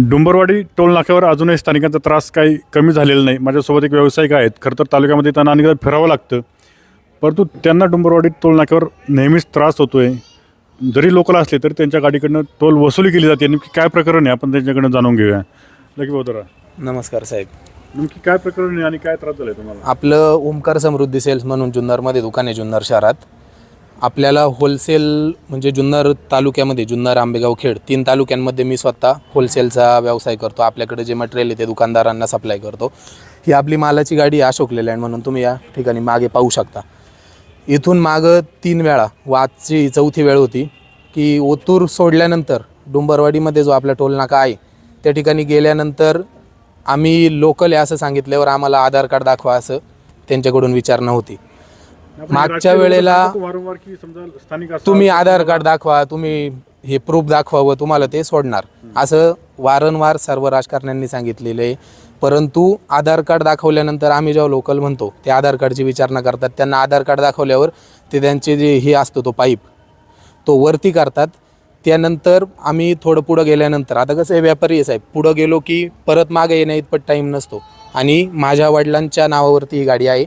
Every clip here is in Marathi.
डुंबरवाडी टोल नाक्यावर अजूनही स्थानिकांचा त्रास काही कमी झालेला नाही. माझ्यासोबत एक व्यावसायिक आहेत. खरं तर तालुक्यामध्ये त्यांना अनेकदा फिरावं लागतं. परंतु त्यांना डुंबरवाडी टोल नाक्यावर नेहमीच त्रास होतो आहे जरी लोकल असले तरी त्यांच्या गाडीकडनं टोल वसुली केली जाते. नेमकी काय प्रकरण आहे? आपण त्यांच्याकडनं जाणून घेऊया. लकी बोधरा नमस्कार साहेब. नेमकी काय प्रकरण आहे आणि काय त्रास झाला आहे तुम्हाला? आपलं ओमकार समृद्धी सेल्स म्हणून जुन्नरमध्ये दुकान आहे जुन्नर शहरात. आपल्याला होलसेल म्हणजे जुन्नर तालुक्यामध्ये जुन्नर आंबेगाव खेड तीन तालुक्यांमध्ये मी स्वतः होलसेलचा व्यवसाय करतो. आपल्याकडे जे मटेरियल आहे ते दुकानदारांना सप्लाय करतो. ही आपली मालाची गाडी आहे अशोक लेलँड म्हणून तुम्ही या ठिकाणी मागे पाहू शकता. इथून मागं तीन वेळा व आजची चौथी वेळ होती की ओतूर सोडल्यानंतर डुंबरवाडीमध्ये जो आपला टोलनाका आहे त्या ठिकाणी गेल्यानंतर आम्ही लोकल आहे असं सांगितल्यावर आम्हाला आधार कार्ड दाखवा असं त्यांच्याकडून विचारणा होती. मागच्या वेळेला सांगतो वारंवार की समजा स्थानिक असं- तुम्ही आधार कार्ड दाखवा तुम्ही हे प्रूफ दाखवा व तुम्हाला ते सोडणार. असं वारंवार सर्व राजकारण्यांनी सांगितलेलं आहे. परंतु आधार कार्ड दाखवल्यानंतर आम्ही जेव्हा लोकल म्हणतो ते आधार कार्डची विचारणा करतात. त्यांना आधार कार्ड दाखवल्यावर ते त्यांचे जे हे असतो तो पाईप तो वरती करतात. त्यानंतर आम्ही थोडं पुढं गेल्यानंतर आता कसं आहे व्यापारी आहे साहेब पुढं गेलो की परत मागे येण्या इतपत टाईम नसतो. आणि माझ्या वडिलांच्या नावावरती ही गाडी आहे.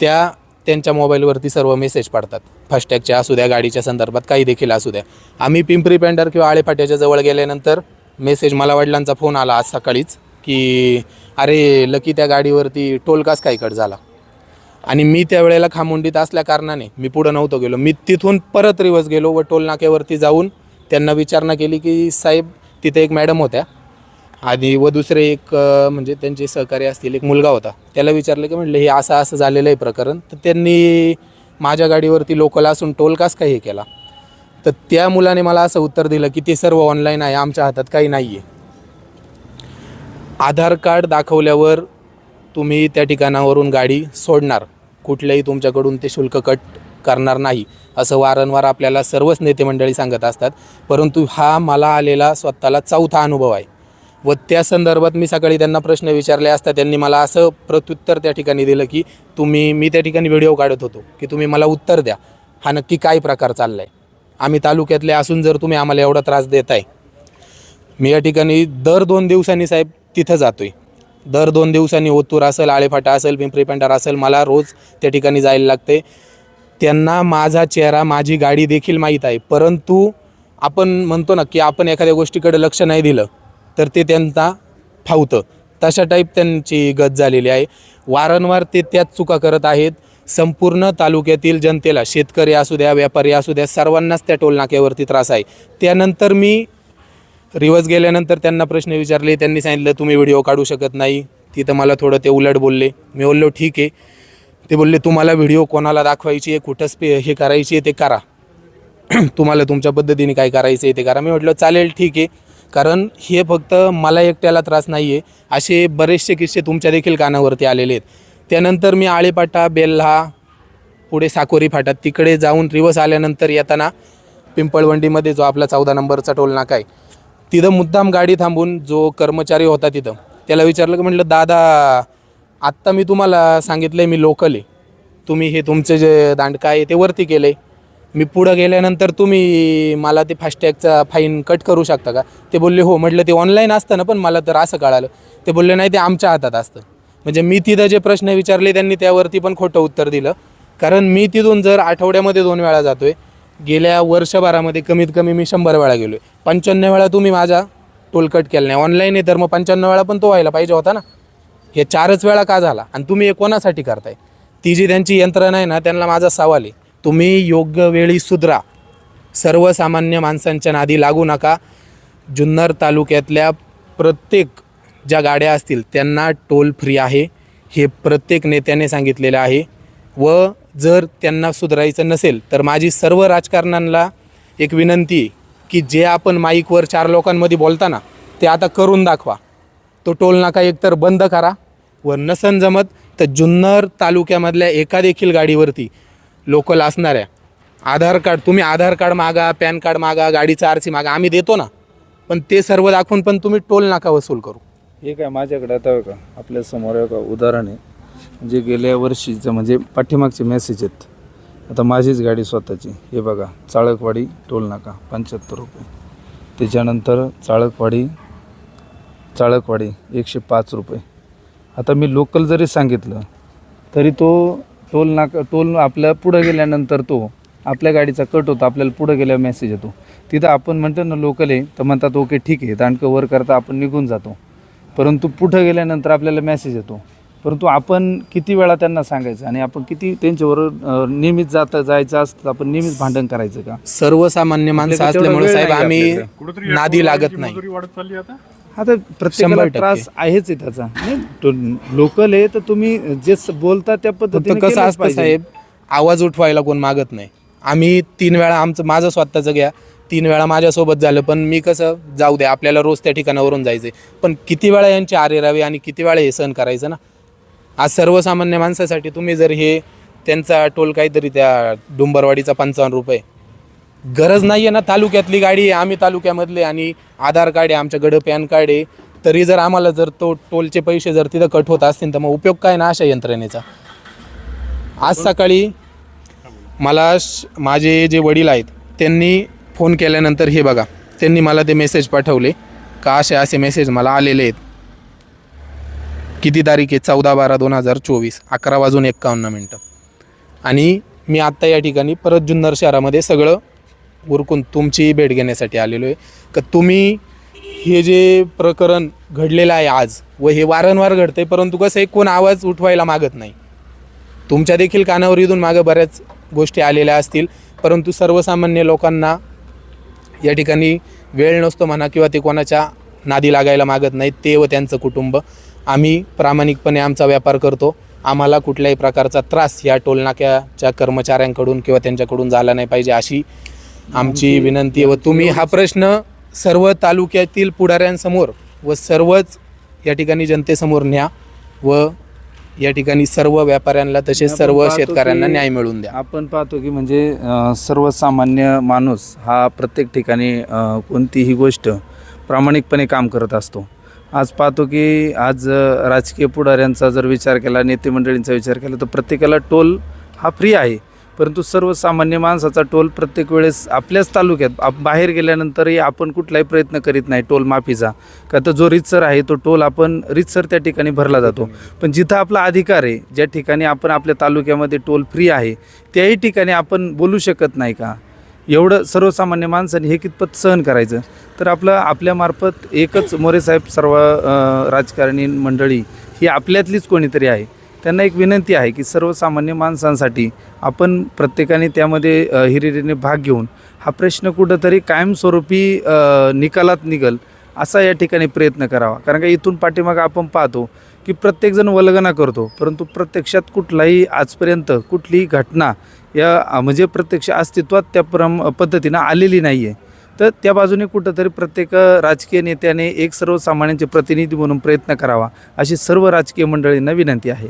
त्या त्यांच्या मोबाईलवरती सर्व मेसेज पडतात. फास्टॅगच्या असू द्या गाडीच्या संदर्भात काही देखील असू द्या. आम्ही पिंपरी पेंडर किंवा आळेफाट्याच्या जवळ गेल्यानंतर मेसेज मला वडिलांचा फोन आला आज सकाळीच की अरे लकी त्या गाडीवरती टोलकास काय कट झाला? आणि मी त्यावेळेला खामुंडीत असल्या कारणाने मी पुढं नव्हतो गेलो. मी तिथून परत रिवर्स गेलो व टोलनाक्यावरती जाऊन त्यांना विचारणा केली की साहेब तिथे एक मॅडम होत्या. आणि व दुसरे एक म्हणजे त्यांचे सहकारी असतील एक मुलगा होता. त्याला विचारलं की म्हटलं हे असं असं झालेलं आहे प्रकरण. तर त्यांनी माझ्या गाडीवरती लोकल असून टोल कास हे केला. तर त्या मुलाने मला असं उत्तर दिलं की ते सर्व ऑनलाईन आहे आमच्या हातात काही नाही आहे आधार कार्ड दाखवल्यावर तुम्ही त्या ठिकाणावरून गाडी सोडणार. कुठल्याही तुमच्याकडून ते शुल्क कट करणार नाही असं वारंवार आपल्याला सर्वच नेते मंडळी सांगत असतात. परंतु हा मला आलेला स्वतःला चौथा अनुभव आहे. व त्या संदर्भात मी सकाळी त्यांना प्रश्न विचारले असता त्यांनी मला असं प्रत्युत्तर त्या ठिकाणी दिलं की तुम्ही मी त्या ठिकाणी व्हिडिओ काढत होतो की तुम्ही मला उत्तर द्या. हा नक्की काय प्रकार चालला आहे आम्ही तालुक्यातले असून जर तुम्ही आम्हाला एवढा त्रास देताय मी या ठिकाणी दर दोन दिवसांनी साहेब तिथं जातोय. दर दोन दिवसांनी ओतूर असेल आळेफाटा असेल पिंपरी पेंढार असेल मला रोज त्या ठिकाणी जायला लागते त्यांना माझा चेहरा माझी गाडी देखील माहीत आहे परंतु आपण म्हणतो ना की आपण एखाद्या गोष्टीकडे लक्ष नाही दिलं तर ते त्यांना फावतं. तशा टाईप त्यांची गत झालेली आहे. वारंवार ते त्याच चुका करत आहेत. संपूर्ण तालुक्यातील जनतेला शेतकरी असू द्या व्यापारी असू द्या सर्वांनाच त्या टोलनाक्यावरती त्रास आहे. त्यानंतर मी रिवर्स गेल्यानंतर त्यांना प्रश्न विचारले. त्यांनी सांगितलं तुम्ही व्हिडिओ काढू शकत नाही. तिथं मला थोडं ते उलट बोलले. मी बोललो ठीक आहे. ते बोलले तुम्हाला व्हिडिओ कोणाला दाखवायची आहे? कुठं स्पे हे करायची आहे ते करा. तुम्हाला तुमच्या पद्धतीने काय करायचं आहे ते करा. मी म्हटलं चालेल ठीक आहे. कारण हे फक्त मला एकट्याला त्रास नाही आहे असे बरेचसे किस्से तुमच्या देखील कानावरती आलेले आहेत. त्यानंतर मी आळेपाटा बेल्हा पुढे साकोरी फाटा तिकडे जाऊन रिवर्स आल्यानंतर येताना पिंपळवंडीमध्ये जो आपला चौदा नंबरचा टोल नाका आहे तिथं मुद्दाम गाडी थांबून जो कर्मचारी होता तिथं त्याला विचारलं की म्हटलं दादा आत्ता मी तुम्हाला सांगितलं आहे मी लोकल आहे. तुम्ही हे तुमचे जे दांडका आहे ते वरती केलं आहे मी पुढं गेल्यानंतर तुम्ही मला ते फास्टॅगचा फाईन कट करू शकता का? ते बोलले हो म्हटलं ते ऑनलाईन असतं ना पण मला तर असं कळालं. ते बोलले नाही ते आमच्या हातात असतं. म्हणजे मी तिथं जे प्रश्न विचारले त्यांनी त्यावरती पण खोटं उत्तर दिलं. कारण मी तिथून जर आठवड्यामध्ये दोन वेळा जातोय गेल्या वर्षभरामध्ये कमीत कमी मी शंभर वेळा गेलो आहे पंच्याण्णव वेळा तुम्ही माझा टोल कट केला नाही. ऑनलाईन आहे तर मग पंच्याण्णव वेळा पण तो व्हायला पाहिजे होता ना. हे चारच वेळा का झाला? आणि तुम्ही हे कोणासाठी करताय? ती जी त्यांची यंत्रणा आहे ना त्यांना माझा सवाल आहे. तुम्ही योग्य वेळी सुधरा. सर्वसामान्य माणसांच्या नादी लागू नका. जुन्नर तालुक्यातल्या प्रत्येक ज्या गाड्या असतील त्यांना टोल फ्री आहे. हे प्रत्येक नेत्याने सांगितलेलं आहे. व जर त्यांना सुधारायचं नसेल तर माझी सर्व राजकारण्यांना एक विनंती आहे की जे आपण माईकवर चार लोकांमध्ये बोलताना ते आता करून दाखवा. तो टोल नाका एकतर बंद करा व नसन जमत तर जुन्नर तालुक्यामधल्या एका देखील गाडीवरती लोकल असणाऱ्या आधार कार्ड तुम्ही आधार कार्ड मागा पॅन कार्ड मागा गाडीचा आर सी मागा आम्ही देतो ना. पण ते सर्व दाखवून पण तुम्ही टोल नाका वसूल करू. हे काय माझ्याकडे आता का आपल्यासमोर का उदाहरण आहे. जे गेल्या वर्षीचं म्हणजे पाठीमागचे मेसेज आहेत. आता माझीच गाडी स्वतःची. हे बघा चाळकवाडी टोल नाका पंच्याहत्तर रुपये. त्याच्यानंतर चाळकवाडी चाळकवाडी एकशे पाच रुपये. आता मी लोकल जरी सांगितलं तरी तो टोल नाका टोल आपल्या पुढं गेल्यानंतर तो आपल्या गाडीचा कट होतो आपल्याला पुढं गेल्यावर मेसेज येतो. तिथं आपण म्हणतो ना लोकल आहे तर म्हणतात ओके ठीक आहे दांडकं वर करता आपण निघून जातो. परंतु पुढं गेल्यानंतर आपल्याला मेसेज येतो. परंतु आपण किती वेळा त्यांना सांगायचं आणि आपण किती त्यांच्याबरोबर नेहमीच जाता जायचं असतं आपण नेहमीच भांडण करायचं का? सर्वसामान्य माणसं असल्यामुळे साहेब आम्ही नादी लागत नाही. मजुरी वाढत चालली आता प्रत्येकाला शंभर टक्के. त्रास आहेच आहे त्याचा नाही लोकल आहे तर तुम्ही जे स- बोलता त्या फक्त पद्धतीने कसं केलंच असतं पाहिजे. साहेब आवाज उठवायला कोण मागत नाही आम्ही तीन वेळा आमचं माझं स्वतःचं घ्या तीन वेळा माझ्यासोबत झालं पण मी कसं जाऊ दे आपल्याला रोज त्या ठिकाणावरून जायचंय पण किती वेळा यांचे आरे रावे आणि किती वेळा हे सहन करायचं ना आज सर्वसामान्य माणसासाठी तुम्ही जर हे त्यांचा टोल काहीतरी त्या डुंबरवाडीचा पंचावन्न रुपये गरज नाही आहे ना तालुक्यातली गाडी आहे आम्ही तालुक्यामधले आणि आधार कार्ड आहे आमच्याकडं पॅन कार्ड आहे. तरी जर आम्हाला जर तो टोलचे पैसे जर तिथं कट होत असतील तर मग उपयोग काय ना अशा यंत्रणेचा? आज सकाळी मला श- माझे जे वडील आहेत त्यांनी फोन केल्यानंतर हे बघा त्यांनी मला ते मेसेज पाठवले. का असे असे मेसेज मला आलेले आहेत. किती तारीख आहे? चौदा बारा दोन हजार चोवीस अकरा वाजून एक्कावन्न मिनटं. आणि मी आत्ता या ठिकाणी परत जुन्नर शहरामध्ये सगळं उरकून तुमचीही भेट घेण्यासाठी आलेलो आहे. का तुम्ही हे जे प्रकरण घडलेलं आहे आज व हे वारंवार घडतंय परंतु कसं आहे कोण आवाज उठवायला मागत नाही. तुमच्या देखील कानावर इथून मागं बऱ्याच गोष्टी आलेल्या असतील परंतु सर्वसामान्य लोकांना या ठिकाणी वेळ नसतो म्हणा किंवा ते कोणाच्या नादी लागायला मागत नाहीत ते व त्यांचं कुटुंब. आम्ही प्रामाणिकपणे आमचा व्यापार करतो. आम्हाला कुठल्याही प्रकारचा त्रास या टोलनाक्याच्या कर्मचाऱ्यांकडून किंवा त्यांच्याकडून झाला नाही पाहिजे अशी आमची विनंती आहे व तुम्ही हा प्रश्न सर्व तालुक्यातील पुढाऱ्यांसमोर व सर्वच या ठिकाणी जनतेसमोर न्या व या ठिकाणी सर्व व्यापाऱ्यांना तसेच सर्व शेतकऱ्यांना न्याय मिळवून द्या. आपण पाहतो की म्हणजे सर्वसामान्य माणूस हा प्रत्येक ठिकाणी कोणतीही गोष्ट प्रामाणिकपणे काम करत असतो. आज पाहतो की आज राजकीय पुढाऱ्यांचा जर विचार केला नेते मंडळींचा विचार केला तर प्रत्येकाला टोल हा फ्री आहे. परंतु सर्वसामान्य माणसाचा टोल प्रत्येक वेळेस आपल्याच तालुक्यात आप बाहेर गेल्यानंतरही आपण कुठलाही प्रयत्न करीत नाही टोल माफीचा. का तर जो रितसर आहे तो टोल आपण रितसर त्या ठिकाणी भरला जातो. पण जिथं आपला अधिकार आहे ज्या ठिकाणी आपण आपल्या तालुक्यामध्ये टोल फ्री आहे त्याही ठिकाणी आपण बोलू शकत नाही का? एवढं सर्वसामान्य माणसाने हे कितपत सहन करायचं? तर आपलं आपल्यामार्फत एकच मोरेसाहेब सर्व राजकारणी मंडळी ही आपल्यातलीच कोणीतरी आहे. त्यांना एक विनंती आहे की सर्वसामान्य माणसांसाठी आपण प्रत्येकाने त्यामध्ये हिरिरीने भाग घेऊन हा प्रश्न कुठंतरी कायमस्वरूपी निकालात निघल असा या ठिकाणी प्रयत्न करावा. कारण का इथून पाठीमागं आपण पाहतो की प्रत्येकजण वल्गना करतो परंतु प्रत्यक्षात कुठलाही आजपर्यंत कुठलीही घटना या म्हणजे प्रत्यक्ष अस्तित्वात त्या प्रम पद्धतीनं आलेली नाही आहे तर त्या बाजूने कुठंतरी प्रत्येक राजकीय नेत्याने एक सर्वसामान्यांचे प्रतिनिधी म्हणून प्रयत्न करावा अशी सर्व राजकीय मंडळींना विनंती आहे.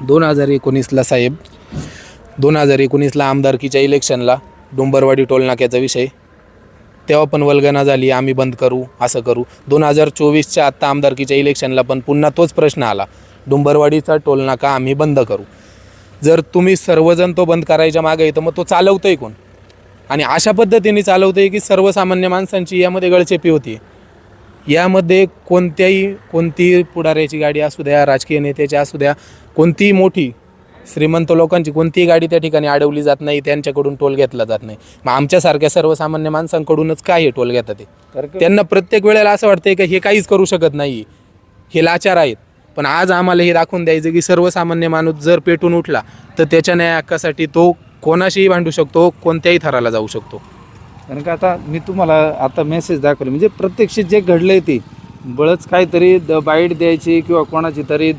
दोन हजार एकोणीसला साहेब दोन हजार एकोणीसला आमदारकीच्या इलेक्शनला डोंबरवाडी टोलनाक्याचा विषय. तेव्हा पण वल्गना झाली आम्ही बंद करू असं करू. दोन हजार चोवीसच्या आत्ता आमदारकीच्या इलेक्शनला पण पुन्हा तोच प्रश्न आला. डोंबरवाडीचा टोलनाका आम्ही बंद करू. जर तुम्ही सर्वजण तो बंद करायच्या मागे तर मग तो चालवतंय कोण? आणि अशा पद्धतीने चालवतं आहे की सर्वसामान्य माणसांची यामध्ये गळचेपी होती यामध्ये कोणत्याही कोणतीही पुढाऱ्याची गाडी असू द्या राजकीय नेत्याची असू द्या कोणतीही मोठी श्रीमंत लोकांची कोणतीही गाडी त्या ठिकाणी अडवली जात नाही त्यांच्याकडून टोल घेतला जात नाही. मग आमच्यासारख्या सर्वसामान्य माणसांकडूनच काय हे टोल घेतात ते त्यांना प्रत्येक वेळेला असं वाटतंय की हे काहीच करू शकत नाही. हे लाचार आहेत. पण आज आम्हाला हे दाखवून द्यायचं की सर्वसामान्य माणूस जर पेटून उठला तर त्याच्या न्याय हक्कासाठी तो कोणाशीही भांडू शकतो कोणत्याही थराला जाऊ शकतो. कारण का आता मी तुम्हाला आता मेसेज दाखवले. म्हणजे प्रत्यक्ष जे घडलंय ते बळच काहीतरी द बाईट द्यायची किंवा कोणाची तरी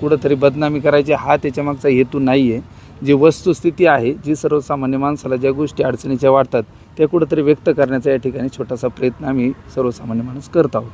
कुठंतरी बदनामी करायची हा त्याच्यामागचा हेतू नाही आहे जी वस्तुस्थिती आहे जी सर्वसामान्य माणसाला ज्या गोष्टी अडचणीच्या वाटतात त्या कुठंतरी व्यक्त करण्याचा या ठिकाणी छोटासा प्रयत्न आम्ही सर्वसामान्य माणूस करत आहोत.